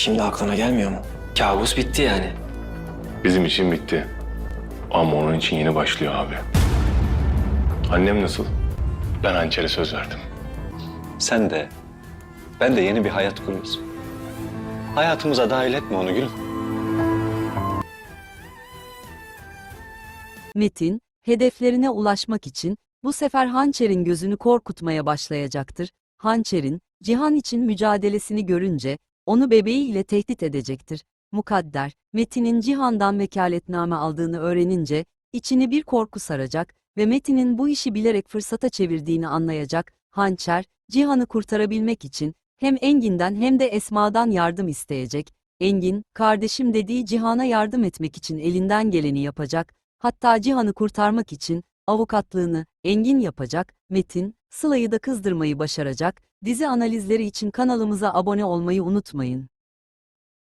Şimdi aklına gelmiyor mu? Kabus bitti yani. Bizim için bitti. Ama onun için yeni başlıyor abi. Annem nasıl? Ben hançere söz verdim. Sen de, ben de yeni bir hayat kuruyoruz. Hayatımıza dahil etme onu gülüm. Metin, hedeflerine ulaşmak için bu sefer Hançer'in gözünü korkutmaya başlayacaktır. Hançer'in, Cihan için mücadelesini görünce, onu bebeğiyle tehdit edecektir. Mukadder, Metin'in Cihan'dan vekaletname aldığını öğrenince, içini bir korku saracak ve Metin'in bu işi bilerek fırsata çevirdiğini anlayacak. Hançer, Cihan'ı kurtarabilmek için, hem Engin'den hem de Esma'dan yardım isteyecek. Engin, kardeşim dediği Cihan'a yardım etmek için elinden geleni yapacak. Hatta Cihan'ı kurtarmak için avukatlığını Engin yapacak, Metin, Sıla'yı da kızdırmayı başaracak. Dizi analizleri için kanalımıza abone olmayı unutmayın.